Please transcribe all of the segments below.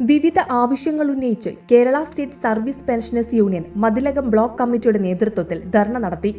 വിവിധ ആവശ്യങ്ങൾ ഉന്നയിച്ച് Kerala state service pensioners union Mathilakam block കമ്മിറ്റിയുടെ നേതൃത്വത്തിൽ ധർണ നടത്തി.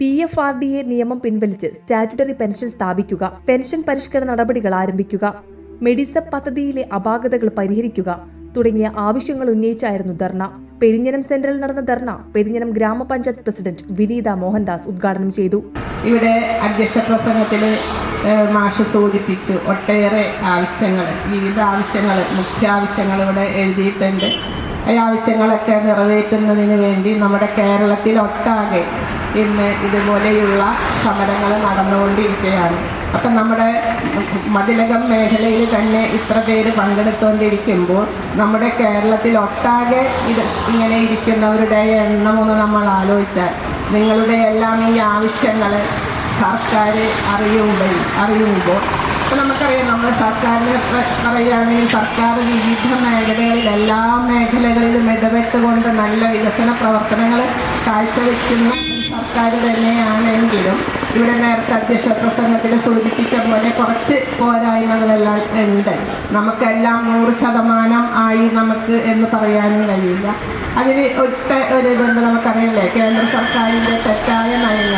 P F R D A നിയമം പിൻവലിച്ച് സ്റ്റാറ്റുട്ടറി പെൻഷൻ സ്ഥാപിക്കുക പെൻഷൻ പരിഷ്കരണ നടപടികൾ ആരംഭിക്കുക മെഡിസപ്പ് പദ്ധതിയിലെ അപാകതകൾ പരിഹരിക്കുക തുടങ്ങിയ ആവശ്യങ്ങൾ ഉന്നയിച്ചായിരുന്നു ധർണ. പെരിഞ്ഞനം സെന്ററിൽ നടന്ന ധർണ പെരിഞ്ഞനം ഗ്രാമപഞ്ചായത്ത് പ്രസിഡന്റ് വിനീത മോഹൻദാസ് ഉദ്ഘാടനം ചെയ്തു. ഇവിടെ അധ്യക്ഷ പ്രസംഗത്തിൽ മാഷ് സൂചിപ്പിച്ചു ഒട്ടേറെ ആവശ്യങ്ങൾ വിവിധ ആവശ്യങ്ങൾ മുഖ്യ ആവശ്യങ്ങൾ ഇവിടെ എഴുതിയിട്ടുണ്ട്. ഈ ആവശ്യങ്ങളൊക്കെ നിറവേറ്റുന്നതിന് വേണ്ടി നമ്മുടെ കേരളത്തിലൊട്ടാകെ ഇന്ന് ഇതുപോലെയുള്ള സമരങ്ങൾ നടന്നുകൊണ്ടിരിക്കുകയാണ്. അപ്പം നമ്മുടെ മതിലകം മേഖലയിൽ തന്നെ ഇത്ര പേര് പങ്കെടുത്തുകൊണ്ടിരിക്കുമ്പോൾ നമ്മുടെ കേരളത്തിലൊട്ടാകെ ഇത് ഇങ്ങനെ ഇരിക്കുന്നവരുടെ എണ്ണമൊന്ന് നമ്മൾ ആലോചിച്ചാൽ നിങ്ങളുടെ എല്ലാം ഈ ആവശ്യങ്ങൾ സർക്കാർ അറിയുമ്പോൾ അറിയുമ്പോൾ ഇപ്പം നമുക്കറിയാം നമ്മൾ സർക്കാരിനെ പറയുകയാണെങ്കിൽ സർക്കാർ വിവിധ മേഖലകളിൽ എല്ലാ മേഖലകളിലും ഇടപെട്ടുകൊണ്ട് നല്ല വികസന പ്രവർത്തനങ്ങൾ കാഴ്ചവെക്കുന്ന. സർക്കാർ തന്നെയാണെങ്കിലും ഇവിടെ നേരത്തെ അധ്യക്ഷ പ്രസംഗത്തിൽ സൂചിപ്പിച്ച പോലെ കുറച്ച് പോരായ്മകളെല്ലാം ഉണ്ട്. നമുക്കെല്ലാം നൂറ് ശതമാനം ആയി നമുക്ക് എന്ന് പറയാനും കഴിയില്ല. അതിന് ഒറ്റ ഒരു ഇതുണ്ട് നമുക്കറിയില്ലേ? കേന്ദ്ര സർക്കാരിന്റെ തെറ്റായ നയങ്ങൾ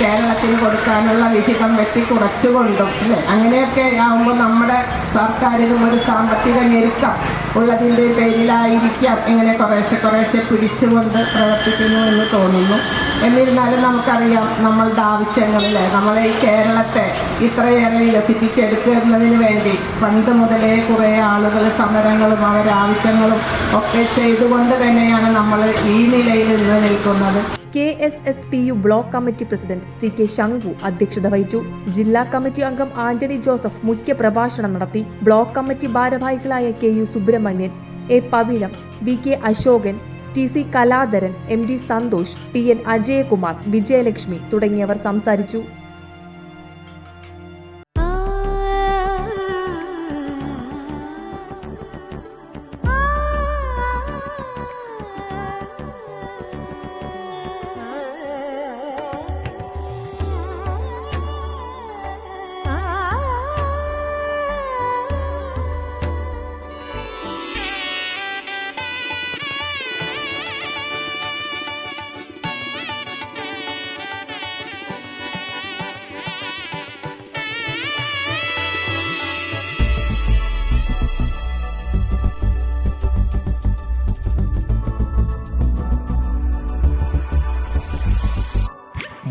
കേരളത്തിന് കൊടുക്കാനുള്ള വിഹിതം വെട്ടി കുറച്ചുകൊണ്ടും അല്ലേ? അങ്ങനെയൊക്കെ ആകുമ്പോൾ നമ്മുടെ സർക്കാരിനും ഒരു സാമ്പത്തിക ഞെരുക്കം. ഉള്ളതിന്റെ പേരിലായിരിക്കാം ഇങ്ങനെ കുറേശ്ശെ കുറേശ്ശെ പിടിച്ചുകൊണ്ട് പ്രവർത്തിക്കുന്നു എന്ന് തോന്നുന്നു. എന്നിരുന്നാലും നമുക്കറിയാം നമ്മളുടെ ആവശ്യങ്ങളിൽ നമ്മളെ ഈ കേരളത്തെ ഇത്രയേറെ വികസിപ്പിച്ചെടുക്കുന്നതിന് വേണ്ടി പണ്ട് മുതലേ കുറേ ആളുകൾ സമരങ്ങളും അവരുടെ ആവശ്യങ്ങളും ഒക്കെ ചെയ്തുകൊണ്ട് തന്നെയാണ് നമ്മൾ ഈ നിലയിൽ ഇന്ന് നിൽക്കുന്നത്. K S S P U block committee president C K Shankhu അധ്യക്ഷത വഹിച്ചു. ജില്ലാ കമ്മിറ്റി അംഗം ആന്റണി ജോസഫ് മുഖ്യപ്രഭാഷണം നടത്തി. ബ്ലോക്ക് കമ്മിറ്റി ഭാരവാഹികളായ K U Subrahmanyan A Pavizham V K Ashokan T C Kaladharan M D Santhosh T N Ajayakumar Vijayalakshmi തുടങ്ങിയവർ സംസാരിച്ചു.